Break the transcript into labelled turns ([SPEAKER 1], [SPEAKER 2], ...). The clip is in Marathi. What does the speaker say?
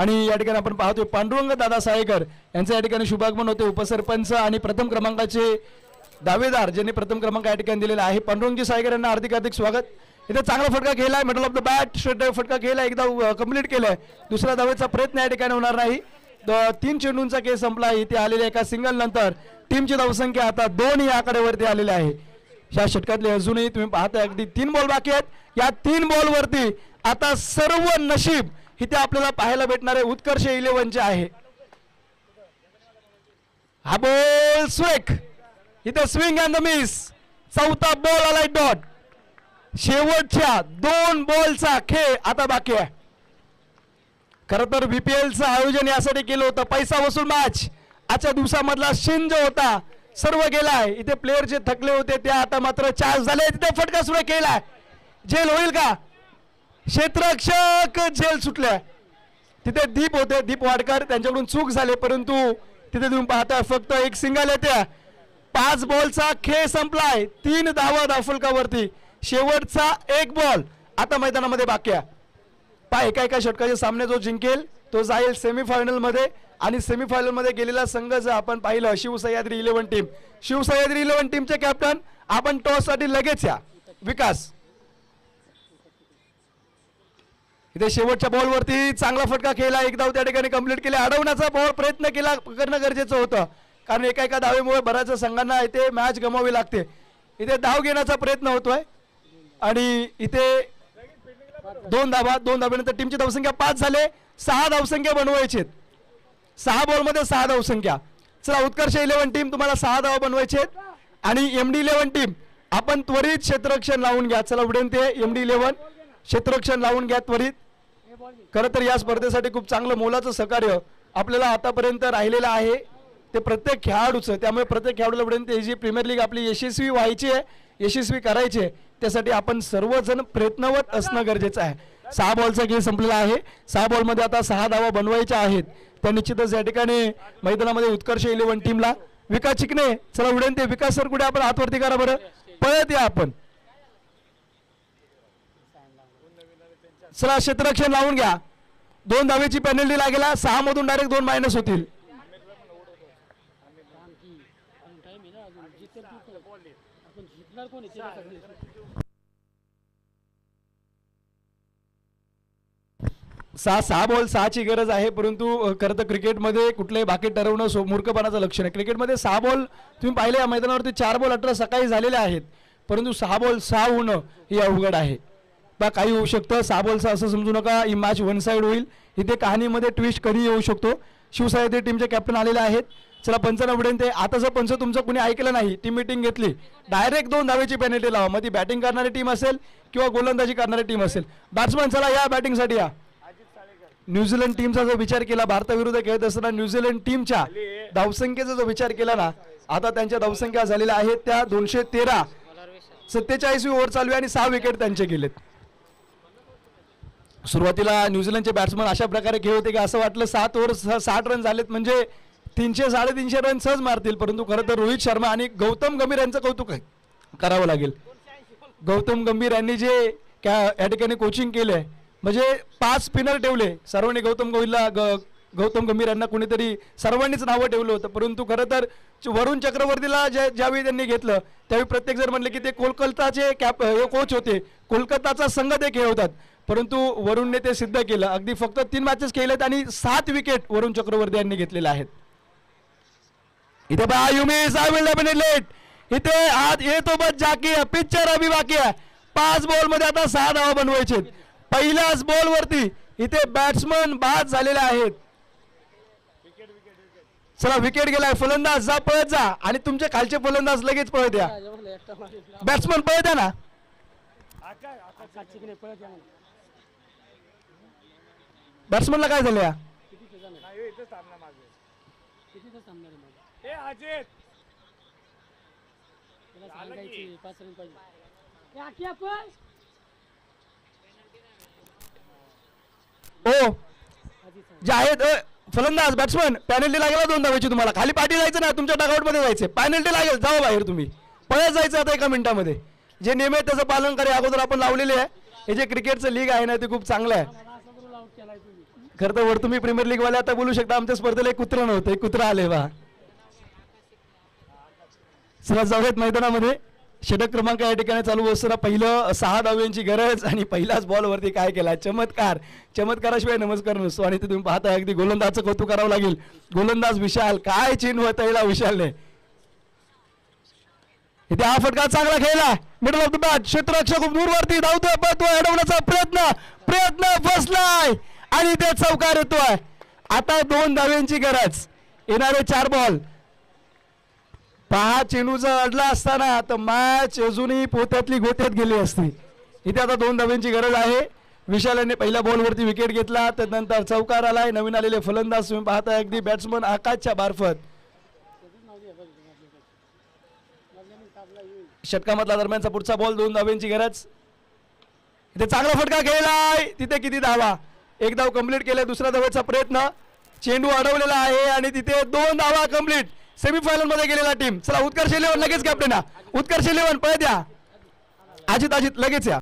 [SPEAKER 1] आणि या ठिकाणी आपण पाहतोय पांडुरंग दादा सायकर यांचं या ठिकाणी शुभागमन होते. उपसरपंच आणि प्रथम क्रमांकाचे दावेदार ज्यांनी प्रथम क्रमांक या ठिकाणी दिलेला आहे. पांडुरंगजी सायकर यांना हार्दिक हार्दिक स्वागत. इथे चांगला फटका केलाय मिडल ऑफ द बॅट श्रेट फटका केला एकदा कंप्लीट केलाय. दुसऱ्या दावेचा प्रयत्न या ठिकाणी होणार नाही. तीन चेंडूंचा केस संपला. इथे आलेल्या एका सिंगल नंतर टीमची धावसंख्या आता दोन या आकड्यावरती आलेली आहे. या षटकातले अजूनही तुम्ही पाहताय. अगदी तीन बॉल बाकी आहेत. या तीन बॉल वरती आता सर्व नशीब इथे आपल्याला पाहायला भेटणारे उत्कर्ष इलेव्हनचे आहे. हा बोल स्वेक इथं स्विंग अँड द मिस चौथा बॉल आलाय डॉट शेवटच्या दोन बॉलचा खेळ आता बाकी आहे. खर तर बीपीएलचं आयोजन यासाठी केलं होतं. पैसा वसूल मॅच आजच्या दिवसामधला शिन जो होता सर्व गेलाय. इथे प्लेयर जे थकले होते ते आता मात्र चार्ज झाले. तिथे फटका सुरू केलाय. जेल होईल का? क्षेत्ररक्षक झेल सुटल्या. तिथे दीप होते दीप वाडकर त्यांच्याकडून चूक झाले परंतु तिथे तुम्ही पाहता फक्त एक सिंगल येते. पाच बॉलचा खेळ संपलाय तीन धावा दाफुलकावरती शेवटचा एक बॉल. आता मैदानामध्ये बाकी आहे. पहा एका एका षटकाचे सामने जो जिंकेल तो जाईल सेमीफायनलमध्ये. आणि सेमीफायनलमध्ये गेलेला संघ जर आपण पाहिलं Shivsahyadri eleven team. Shivsahyadri eleven टीमचे कॅप्टन आपण टॉससाठी लगेच या. विकास. इथे शेवटच्या बॉलवरती चांगला फटका खेळला. एक धाव त्या ठिकाणी कंप्लीट केला. अडवण्याचा बॉल प्रयत्न केला करणं गरजेचं होतं. कारण एका एका धावेमुळे बऱ्याच संघांना इथे मॅच गमावी लागते. इथे धाव घेण्याचा प्रयत्न होतोय. आणि इथे दोन धावा दोन धाव्यानंतर टीमची धावसंख्या पाच झाले. सहा धावसंख्या बनवायचे सहा बॉलमध्ये सहा धावसंख्या. चला उत्कर्ष इलेव्हन टीम तुम्हाला सहा धावा बनवायचे आणि एम डी इलेव्हन टीम आपण त्वरित क्षेत्ररक्षण लावून घ्या. चला उडेन ते एम डी इलेव्हन क्षेत्ररक्षण लावून घ्या त्वरित. खरं तर या स्पर्धेसाठी खूप चांगलं मोलाचं सहकार्य आपल्याला आतापर्यंत राहिलेलं आहे. ते प्रत्येक खेळाडूचं त्यामुळे प्रत्येक खेळाडूला ही जी प्रीमियर लीग आपली यशस्वी व्हायची आहे यशस्वी करायची आहे त्यासाठी आपण सर्वजण प्रयत्नवत असणं गरजेचं आहे. सहा बॉलचा खेळ संपलेला आहे. सहा बॉलमध्ये आता सहा धावा बनवायच्या आहेत. त्या निश्चितच या ठिकाणी मैदानामध्ये उत्कर्ष इलेव्हन टीमला विकास चिकणे चला उडेन ते विकास सर कुठे आपण हातवरती करा बरं. पळत या आपण. चला क्षेत्ररक्षण लावून घ्या. दोन धावेची पेनल्टी लागेला सहा मधून डायरेक्ट दोन मायनस होतील. सहा सहा बॉल सहाची गरज आहे परंतु खरं तर क्रिकेटमध्ये कुठलंही बाकी ठरवणं सो मूर्खपणाचं लक्षण आहे. क्रिकेटमध्ये सहा बॉल तुम्ही पाहिले या मैदानावरती चार बॉल अठरा सकाळी झालेले आहेत. परंतु सहा बॉल सहा होणं हे अवघड आहे. बा काही होऊ शकतं. साबोलसा असं समजू नका. ही मॅच वन साईड होईल. इथे कहाणीमध्ये ट्विस्ट कधी येऊ शकतो. शिवसाहित्य टीमचे कॅप्टन आलेले आहेत. चला पंच विनंती ते आता जर पंच तुमचं कुणी ऐकलं नाही टीम मिटिंग घेतली डायरेक्ट दोन धावेची पेनल्टी लावा. मग ती बॅटिंग करणारी टीम असेल किंवा गोलंदाजी करणारी टीम असेल. बॅट्समन चला या बॅटिंगसाठी या. न्यूझीलंड टीमचा जो विचार केला भारताविरुद्ध खेळत असताना न्यूझीलंड टीमच्या धावसंख्येचा जो विचार केला ना आता त्यांच्या धावसंख्या झालेल्या आहेत. त्या दोनशे तेरा सत्तेचाळीसवी ओव्हर चालू आहे आणि सहा विकेट त्यांचे गेलेत. सुरुवातीला न्यूझीलंडचे बॅट्समन अशा प्रकारे खेळ होते की असं वाटलं सात ओव्हर साठ रन झालेत म्हणजे तीनशे साडेतीनशे रन सहज मारतील. परंतु खरं तर रोहित शर्मा आणि गौतम गंभीर यांचं कौतुक आहे. करावं लागेल. गौतम गंभीर यांनी जे क्या या ठिकाणी कोचिंग केलंय म्हणजे पाच स्पिनर ठेवले. सर्वांनी गौतम गंभीरला ग गौतम गंभीर यांना कोणीतरी सर्वांनीच नावं ठेवलं होतं. परंतु खरं तर वरुण चक्रवर्तीला ज्या ज्यावेळी त्यांनी घेतलं त्यावेळी प्रत्येक जर म्हणले की ते कोलकाताचे कॅप कोच होते. कोलकाताचा संघ ते खेळवतात परंतु वरुणने ते सिद्ध केलं. अगदी फक्त तीन मॅचेस खेळलेत आणि सात विकेट वरुण चक्रवर्ती यांनी घेतलेले आहेत. इथे बा युमिस आय विल लेट इथे आज येतो बस जाकी पिक्चर अभि बाकी आहे. पाच बॉलमध्ये आता सहा धावा बनवायचे पहिल्याच बॉल वरती इथे बॅट्समन बाद झालेले आहेत. चला विकेट गेलाय. फलंदाज जा पळत जा. आणि तुमचे खालचे फलंदाज लगेच पळत या. बॅट्समन पळत या ना?
[SPEAKER 2] पाहिजे ए, आख्या पळ.
[SPEAKER 1] ओ. जे आहेत अ, फलंदाज बॅट्समन पॅनल्टी लागेल दोन धावायची तुम्हाला. खाली पाठी जायचं ना तुमच्या डगआउटमध्ये जायचं पॅनल्टी लागेल जावा बाहेर तुम्ही. पळत जायचं आता एका मिनिटामध्ये. जे नियम आहेत त्याचं पालन करे. अगोदर आपण लावलेले आहे. हे जे क्रिकेटचं लीग आहे ना ते खूप चांगलं आहे
[SPEAKER 2] मला असं करून आउट केलाय तुम्ही
[SPEAKER 1] खरं तर वर तुम्ही प्रीमियर लीग वाले आता बोलू शकता आमच्या स्पर्धेला एक कुत्र नव्हतं एक कुत्रा आले बा. सर जाऊयात मैदानामध्ये. षटक क्रमांक या ठिकाणी चालू असताना पहिलं सहा डाव्यांची गरज आणि पहिलाच बॉलवरती काय केला? चमत्कार. चमत्काराशिवाय नमस्कार नसतो. आणि ते तुम्ही पाहता अगदी गोलंदाजचं कौतुक करावं लागेल. गोलंदाज विशाल काय चिन्ह तैला विशालने? इथे हा फटका चांगला खेळला. मिडल ऑफ द बॅट क्षेत्ररक्षक दूरवरती धावतोय पळतोय अडवण्याचा प्रयत्न प्रयत्न फसलाय. आणि ते चौकार येतोय. आता दोन धाव्यांची गरज. येणारे चार बॉल पहा चेंडू जर अडला असताना तर मॅच अजूनही पोत्यातली गोत्यात गेली असती. इथे आता दोन धाव्यांची गरज आहे. विशालाने पहिल्या बॉलवरती विकेट घेतला त्यानंतर चौकार आलाय. नवीन आलेले फलंदाज तुम्ही पाहता अगदी बॅट्समन आकाशच्या मार्फत. षटकामधला दरम्यानचा पुढचा बॉल दोन धाव्यांची गरज. इथे चांगला फटका खेळलाय. तिथे किती धावा. एक धाव कंप्लीट केलाय दुसऱ्या धावेचा प्रयत्न. चेंडू अडवलेला आहे आणि तिथे दोन धावा कंप्लीट सेमीफायनलमध्ये गेलेला टीम चला उत्कर्ष इलेव्हन लगेच कॅप्टन उत्कर्ष इलेव्हन पळ द्या. अजित अजित लगेच या.